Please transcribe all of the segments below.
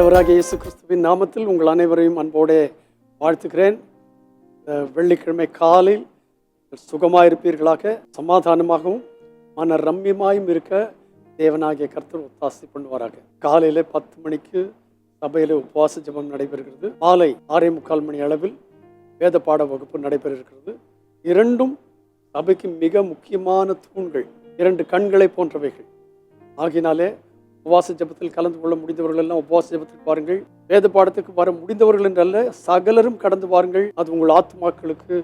ஆண்டவராக இயேசு கிறிஸ்துவின் நாமத்தில் உங்கள் அனைவரையும் அன்போடு வாழ்த்துக்கிறேன் வெள்ளிக்கிழமை காலையில் சுகமாக இருப்பீர்களாக சமாதானமாகவும் மன ரம்யமாயும் இருக்க தேவனாகிய கர்த்தர் ஒத்தாசை பண்ணுவாராக. காலையில் பத்து மணிக்கு சபையில் உபவாச ஜபம் நடைபெறுகிறது. மாலை ஆறே முக்கால் மணி அளவில் வேத பாட வகுப்பு நடைபெற இருக்கிறது இரண்டும் சபைக்கு மிக முக்கியமான தூண்கள் இரண்டு கண்களை போன்றவைகள். ஆகினாலே உபவாச ஜெபத்தில் கலந்து கொள்ள முடிந்தவர்கள் எல்லாம் உபவாச ஜபத்தில் பாருங்கள் வேத பாடத்துக்கு வர முடிந்தவர்கள் என்றல்ல சகலரும் கடந்து பாருங்கள் அது உங்கள் ஆத்மாக்களுக்கு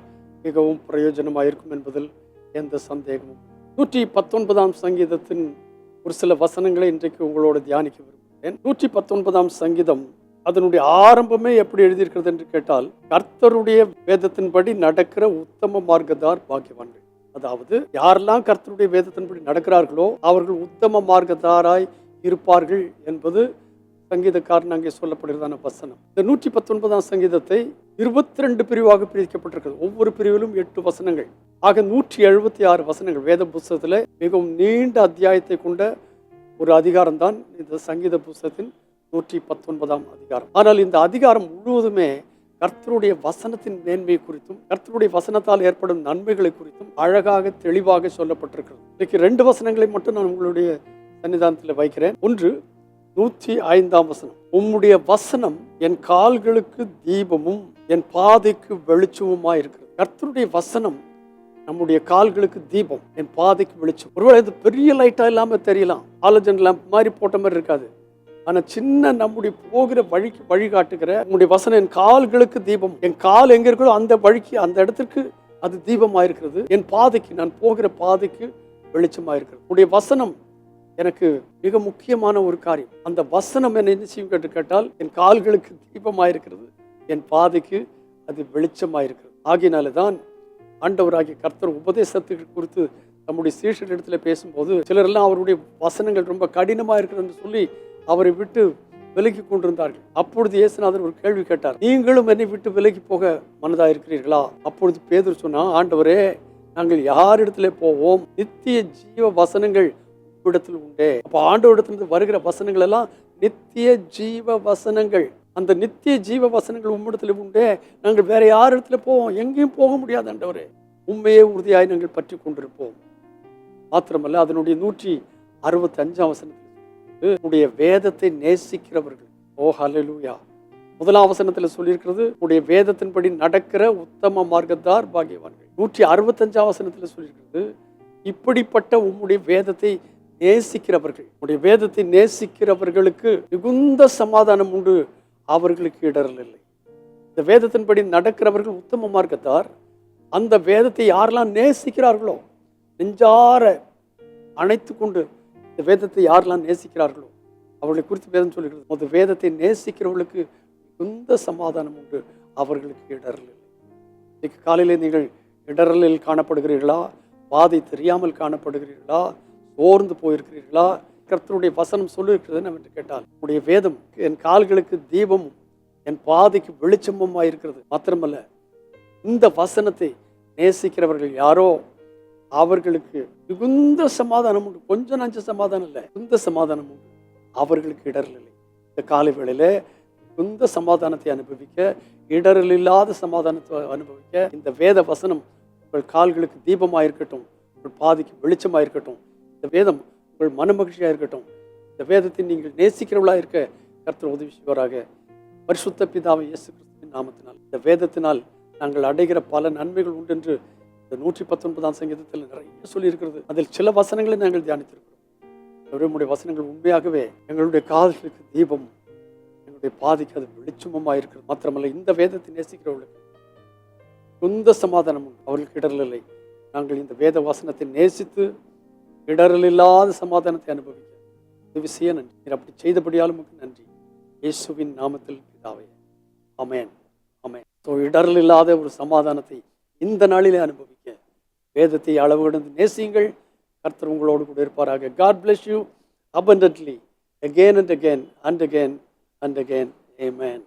மிகவும் பிரயோஜனமாக இருக்கும் என்பதில் எந்த சந்தேகமும் நூற்றி பத்தொன்பதாம் சங்கீதத்தின் ஒரு சில வசனங்களை இன்றைக்கு உங்களோட தியானிக்க விரும்புகிறேன். நூற்றி பத்தொன்பதாம் சங்கீதம் அதனுடைய ஆரம்பமே எப்படி எழுதியிருக்கிறது என்று கேட்டால் கர்த்தருடைய வேதத்தின்படி நடக்கிற உத்தம மார்க்கதார் பாக்கியவான்கள். அதாவது யாரெல்லாம் கர்த்தருடைய வேதத்தின்படி நடக்கிறார்களோ அவர்கள் உத்தம மார்க்கதாராய் இருப்பார்கள் என்பது சங்கீதக்காரன் அங்கே சொல்லப்படுகிறதான வசனம். இந்த நூற்றி பத்தொன்பதாம் சங்கீதத்தை இருபத்தி ரெண்டு பிரிவாக பிரிக்கப்பட்டிருக்கிறது. ஒவ்வொரு பிரிவிலும் எட்டு வசனங்கள். ஆக நூற்றி எழுபத்தி ஆறு வசனங்கள். வேத புஸ்தகத்தில் மிகவும் நீண்ட அத்தியாயத்தை கொண்ட ஒரு அதிகாரம் தான் இந்த சங்கீத புஸ்தகத்தின் நூற்றி பத்தொன்பதாம் அதிகாரம். ஆனால் இந்த அதிகாரம் முழுவதுமே கர்த்தருடைய வசனத்தின் மேன்மை குறித்தும் கர்த்தருடைய வசனத்தால் ஏற்படும் நன்மைகளை குறித்தும் அழகாக தெளிவாக சொல்லப்பட்டிருக்கிறது. இன்னைக்கு ரெண்டு வசனங்களை மட்டும் நான் உங்களுடைய சன்னிதானத்தில் வைக்கிறேன். ஒன்று நூற்றி ஐந்தாம் வசனம். உம்முடைய வசனம் என் கால்களுக்கு தீபமும் என் பாதைக்கு வெளிச்சமுமாய் இருக்கிறது. கர்த்தருடைய வசனம் நம்முடைய கால்களுக்கு தீபம் என் பாதைக்கு வெளிச்சம். ஒருவேளை இது பெரிய லைட்டாக இல்லாம தெரியலாம். ஆலோஜன் லேம்ப் மாதிரி போட்ட மாதிரி இருக்காது. ஆனால் சின்ன நம்முடைய போகிற வழிக்கு வழிகாட்டுகிற உங்களுடைய வசனம் என் கால்களுக்கு தீபம். என் கால் எங்கே இருக்கிறதோ அந்த வழிக்கு அந்த இடத்திற்கு அது தீபமாக இருக்கிறது என் பாதைக்கு நான் போகிற பாதைக்கு வெளிச்சமாக இருக்கிறது உங்களுடைய வசனம் எனக்கு மிக முக்கியமான ஒரு காரியம். அந்த வசனம் என்ன என்ன செய்யும் கேட்டு கேட்டால் என் கால்களுக்கு தீபமாக இருக்கிறது என் பாதைக்கு அது வெளிச்சமாக இருக்கிறது ஆகினால தான் ஆண்டவராகிய கர்த்தர் உபதேசத்துக்கு குறித்து நம்முடைய சீஷரிடத்தில் பேசும்போது சிலரெல்லாம் அவருடைய வசனங்கள் ரொம்ப கடினமாக இருக்கிறதுன்னு சொல்லி அவரை விட்டு விலகி கொண்டிருந்தார்கள். அப்பொழுது இயேசுநாதர் ஒரு கேள்வி கேட்டார் நீங்களும் என்னை விட்டு விலகி போக மனதாக இருக்கிறீர்களா அப்பொழுது பேதர் சொன்னா ஆண்டவரே நாங்கள் யார் இடத்துல போவோம்? நித்திய ஜீவ வசனங்கள் இடத்தில் உண்டே. அப்போ ஆண்டவரிடத்திலிருந்து வருகிற வசனங்கள் எல்லாம் நித்திய ஜீவ வசனங்கள். அந்த நித்திய ஜீவ வசனங்கள் உம்மிடத்தில் உண்டே. நாங்கள் வேற யார் இடத்துல போவோம்? எங்கேயும் போக முடியாது அண்டவர் உண்மையே உறுதியாய் நாங்கள் பற்றி கொண்டிருப்போம். மாத்திரமல்ல அதனுடைய நூற்றி அறுபத்தி அஞ்சாம் வசனத்தில் உடைய வேதத்தை நேசிக்கிறவர்கள். ஓ ஹலலூயா முதலாம் வசனத்தில் சொல்லியிருக்கிறது உடைய வேதத்தின்படி நடக்கிற உத்தம மார்க்கத்தார் பாகியவான்கள் நூற்றி அறுபத்தஞ்சாம் வசனத்தில் சொல்லியிருக்கிறது இப்படிப்பட்ட உம்முடைய வேதத்தை நேசிக்கிறவர்கள் உடைய வேதத்தை நேசிக்கிறவர்களுக்கு மிகுந்த சமாதானம் உண்டு. அவர்களுக்கு இடரல் இல்லை. இந்த வேதத்தின்படி நடக்கிறவர்கள் உத்தம மார்க்கத்தார். அந்த வேதத்தை யாரெல்லாம் நேசிக்கிறார்களோ நெஞ்சார அணைத்து கொண்டு இந்த வேதத்தை யாரெல்லாம் நேசிக்கிறார்களோ அவர்களை குறித்து வேதம் சொல்லுகிறது அந்த வேதத்தை நேசிக்கிறவர்களுக்கு மிகுந்த சமாதானம் உண்டு. அவர்களுக்கு இடரல் இல்லை. இன்னைக்கு காலையில் நீங்கள் இடரலில் காணப்படுகிறீர்களா? பாதை தெரியாமல் காணப்படுகிறீர்களா? சோர்ந்து போயிருக்கிறீர்களா? கர்த்தருடைய வசனம் சொல்லியிருக்கிறது என்று கேட்டால் உடைய வேதம் என் கால்களுக்கு தீபம் என் பாதைக்கு வெளிச்சமுமாய் இருக்கிறது. மாத்திரமல்ல இந்த வசனத்தை நேசிக்கிறவர்கள் யாரோ? அவர்களுக்கு மிகுந்த சமாதானம் உண்டு. கொஞ்சம் நஞ்ச சமாதானம் இல்லை மிகுந்த சமாதானம் உண்டு. அவர்களுக்கு இடரல் இல்லை. இந்த காலை வேளையில் மிகுந்த சமாதானத்தை அனுபவிக்க இடரல் இல்லாத சமாதானத்தை அனுபவிக்க இந்த வேத வசனம் உங்கள் கால்களுக்கு தீபமாக இருக்கட்டும் உங்கள் பாதைக்கு வெளிச்சமாக இருக்கட்டும் இந்த வேதம் உங்கள் மனமகிழ்ச்சியாக இருக்கட்டும். இந்த வேதத்தை நீங்கள் நேசிக்கிறவளாக இருக்க கர்த்தர் உதவி செய்வாராக. பரிசுத்த பிதாவை இயேசு கிறிஸ்துவின் நாமத்தினால். இந்த வேதத்தினால் நாங்கள் அடைகிற பல நன்மைகள் உண்டு என்று இந்த நூற்றி பத்தொன்பதாம் சங்கீதத்தில் நிறைய சொல்லியிருக்கிறது. அதில் சில வசனங்களை நாங்கள் தியானித்திருக்கிறோம். நம்முடைய வசனங்கள் உண்மையாகவே எங்களுடைய காதலுக்கு தீபம் எங்களுடைய பாதிக்கு அது வெளிச்சமமாக இருக்கிறது. மாத்திரமல்ல இந்த வேதத்தை நேசிக்கிறவர்களுக்கு சொந்த சமாதானம் அவர்களுக்கு இடரல் இல்லை. நாங்கள் இந்த வேத வசனத்தை நேசித்து இடரல் இல்லாத சமாதானத்தை அனுபவிக்க. உதவி செய்ய நன்றி. நீர் அப்படி செய்தபடியாலும் உமக்கு நன்றி. இயேசுவின் நாமத்தில் பிதாவே. அமேன் அமேன் ஸோ இடரல் இல்லாத ஒரு சமாதானத்தை இந்த நாளிலே அனுபவிக்க. வேதத்தை அளவு கடந்து நேசியுங்கள். கர்த்தர் உங்களோடு கூட இருப்பாராக. God bless you abundantly again and again and again and again. Amen.